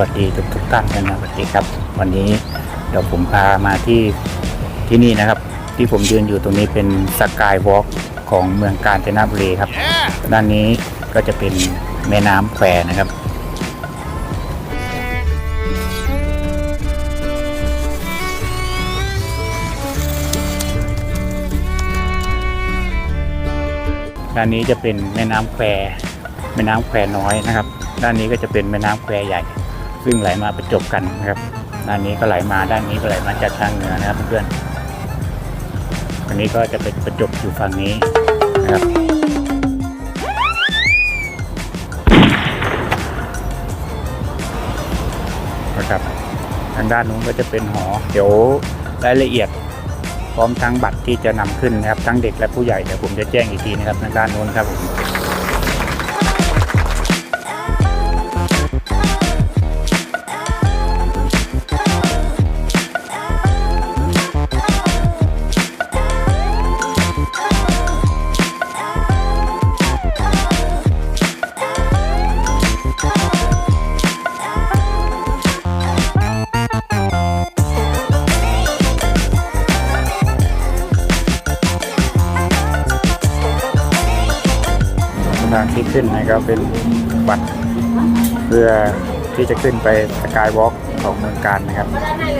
วัสดีทุกทุกๆท่านกันนะสวัสดีครับ วันนี้เดี๋ยวผมพามาที่ที่นี่นะครับ ที่ผมยืนอยู่ตรงนี้เป็นสกายวอล์กของเมืองกาญจนบุรีครับ ด้านนี้ก็จะเป็นแม่น้ำแควนะครับด้านนี้จะเป็นแม่น้ำแควแม่น้ำแควน้อยนะครับ ด้านนี้ก็จะเป็นแม่น้ำแควใหญ่ ซึ่งไหลมาประจบกันนะครับด้านนี้ก็ไหลมาด้านนี้ก็ไหลมาจากทางเหนือนะครับเพื่อนๆอันนี้ก็จะเป็นประจบอยู่ฝั่งนี้นะครับนะครับทางด้านนู้นก็จะเป็นหอ เดี๋ยวรายละเอียดพร้อมทั้งบัตรที่จะนำขึ้นนะครับทั้งเด็กและผู้ใหญ่เดี๋ยวผมจะแจ้งอีกทีนะครับทางด้านนู้นครับผม ที่ขึ้นนะครับเป็นบัตรเพื่อที่จะขึ้นไปสกายวอล์กของเมืองการนะครับ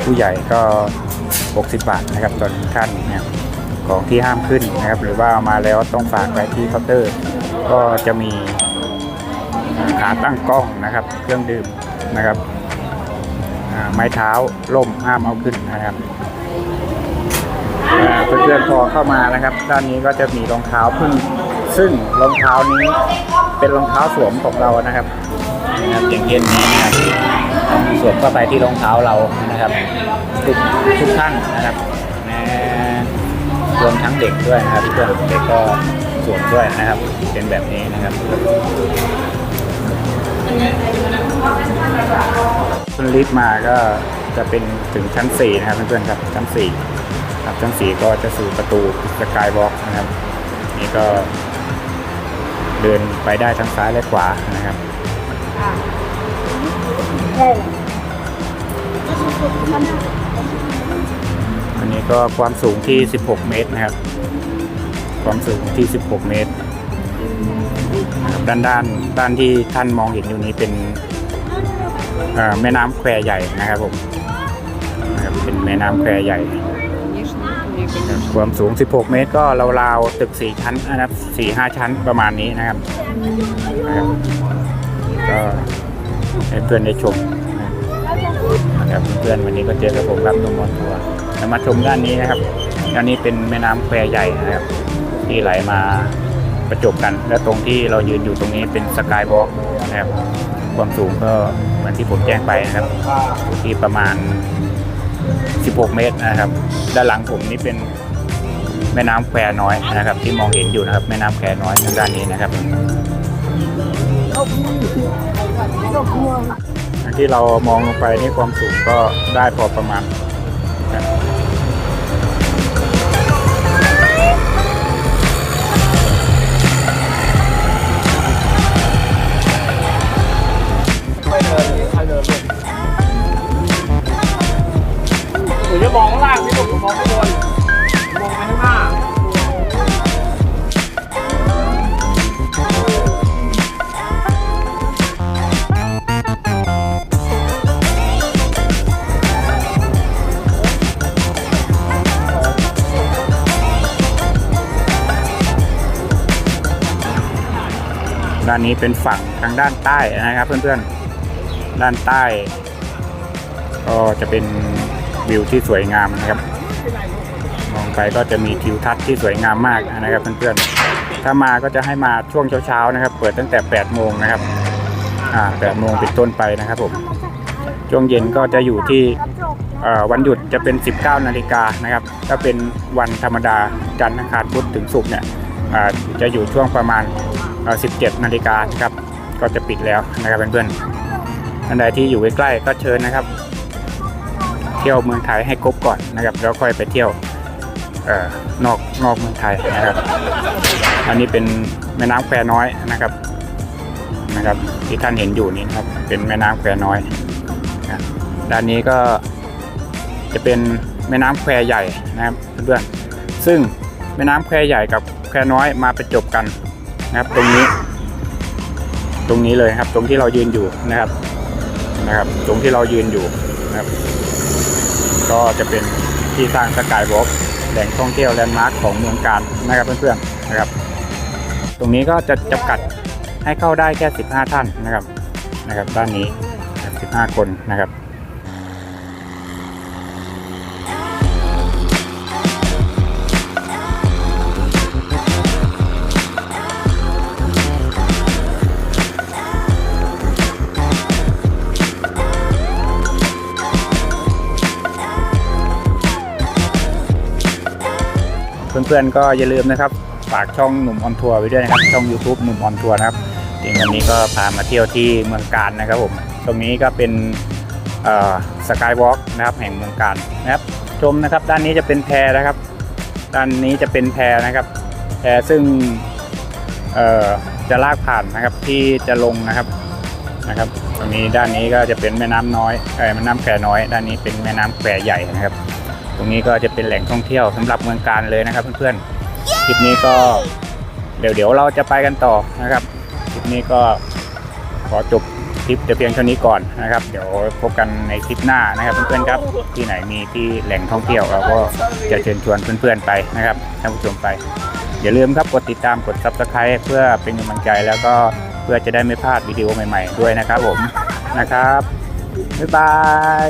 ผู้ใหญ่ก็ 60 บาทนะครับตอนท่านนะครับของที่ห้ามขึ้นนะครับ หรือว่ามาแล้วต้องฝากไว้ที่เคาน์เตอร์ ก็จะมีขาตั้งกล้องนะครับ เครื่องดื่มนะครับไม้เท้าล่มห้ามเอาขึ้นนะครับเพื่อนๆพอเข้ามานะครับ ด้านนี้ก็จะมีรองเท้าพึ่ง ซึ่งรองเท้านี้เป็นรองเท้าสวมของเรานะครับนะครับอย่างเช่นนี้นะครับสวมเข้าไปที่รองเท้าเรานะครับ ทุกทุกท่านนะครับรวมทั้งเด็กด้วยนะครับเพื่อนเด็กก็สวมด้วยนะครับ เป็นแบบนี้นะครับขึ้นลิฟต์มาก็จะเป็นถึงชั้น 4 นะครับเพื่อนๆครับชั้น4ครับชั้น 4 ก็จะสู่ประตูสกายวอล์กนะครับ นี่ก็ เดินไปได้ทั้งซ้ายและขวานะครับ อันนี้ก็ความสูงที่ 16 เมตรนะครับ ความสูงที่ 16 เมตรนะครับด้านด้านด้านที่ท่านมองเห็นอยู่นี้เป็นเอ่อแม่น้ำแควใหญ่นะครับผมนะครับเป็นแม่น้ำแควใหญ่ ความสูง 16 เมตรก็ราวๆตึก 4 ชั้นนะครับ 4-5 ชั้นประมาณนี้นะครับก็ให้เพื่อนได้ชมนะครับเพื่อนวันนี้ก็เจอกับผมครับนุ่มอนทัวร์มาชมด้านนี้นะครับด้านนี้เป็นแม่น้ำแควใหญ่นะครับ ที่ไหลมาประจบกัน และตรงที่เรายืนอยู่ตรงนี้เป็นสกายบล็อกนะครับ ความสูงก็เหมือนที่ผมแจ้งไปนะครับ ที่ประมาณ 16 เมตรนะครับ ด้านหลังผมนี่เป็นแม่น้ำแควน้อยนะครับ ที่มองเห็นอยู่นะครับ แม่น้ำแควน้อยทางด้านนี้นะครับที่เรามองลงไปนี่ความสูงก็ได้พอประมาณานนี้เป็นฝั่งทางด้านใต้นะครับ เพื่อนๆ ด้านใต้ ก็จะเป็นวิวที่สวยงามนะครับ มองไปก็จะมีทิวทัศน์ที่สวยงามมากนะครับ เพื่อนๆ ถ้ามาก็จะให้มาช่วงเช้าๆนะครับ เปิดตั้งแต่ 8 โมงนะครับ อ่า 8 โมงเป็นต้นไปนะครับผม ช่วงเย็นก็จะอยู่ที่วันหยุดจะเป็น 19 นาฬิกานะครับ ถ้าเป็นวันธรรมดาจันทร์อังคารพุธถึงศุกร์เนี่ยจะอยู่ช่วงประมาณ 17นาฬิกานะครับก็จะปิดแล้วนะครับเพื่อนๆท่านใดที่อยู่ใกล้ๆก็เชิญนะครับ เที่ยวเมืองไทยให้ครบก่อนนะครับแล้วค่อยไปเที่ยวเอ่อนอกนอกเมืองไทยนะครับ อันนี้เป็นแม่น้ำแควน้อยนะครับนะครับ ที่ท่านเห็นอยู่นี้นะครับเป็นแม่น้ำแควน้อยนะด้านนี้ก็จะเป็นแม่น้ำแควใหญ่นะครับเพื่อนๆซึ่งแม่น้ำแควใหญ่กับแควน้อยมาประจบกัน นะครับ ตรงนี้ ตรงนี้เลยครับ ตรงที่เรายืนอยู่นะครับนะครับ ตรงที่เรายืนอยู่นะครับ ก็จะเป็นที่สร้างสกายวอล์กแหล่งท่องเที่ยวแลนด์มาร์คของเมืองการนะครับเพื่อนๆนะครับ ตรงนี้ก็จะจำกัดให้เข้าได้แค่ 15 ท่านนะครับนะครับ ด้านนี้ 15 คนนะครับ เพื่อนๆก็อย่าลืมนะครับฝากช่องหนุ่มออนทัวร์ไว้ด้วยนะครับช่อง YouTube หนุ่มออนทัวร์นะครับทีวันนี้ก็พามาเที่ยวที่เมืองการนะครับผมตรงนี้ก็เป็นสกายวอล์กนะครับแห่งเมืองการนะครับชมนะครับด้านนี้จะเป็นแพนะครับ ด้านนี้จะเป็นแพนะครับแพซึ่งจะลากผ่านนะครับที่จะลงนะครับนะครับ ตรงนี้ด้านนี้ก็จะเป็นแม่น้ำน้อยเอ่อแม่น้ำแควน้อย ด้านนี้เป็นแม่น้ำแควใหญ่นะครับ ตรงนี้ก็จะเป็นแหล่งท่องเที่ยวสำหรับเมืองการเลยนะครับเพื่อนๆคลิปนี้ก็เดี๋ยวเดี๋ยวเราจะไปกันต่อนะครับคลิปนี้ก็ขอจบคลิปแต่เพียงเท่านี้ก่อนนะครับ เดี๋ยวพบกันในคลิปหน้านะครับเพื่อนๆครับที่ไหนมีที่แหล่งท่องเที่ยวเราก็จะเชิญชวนเพื่อนๆไปนะครับท่านผู้ชมไป อย่าลืมครับกดติดตามกด subscribe เพื่อเป็นกำลังใจแล้วก็เพื่อจะได้ไม่พลาดวิดีโอใหม่ ๆ ด้วยนะครับผมนะครับบ๊ายบาย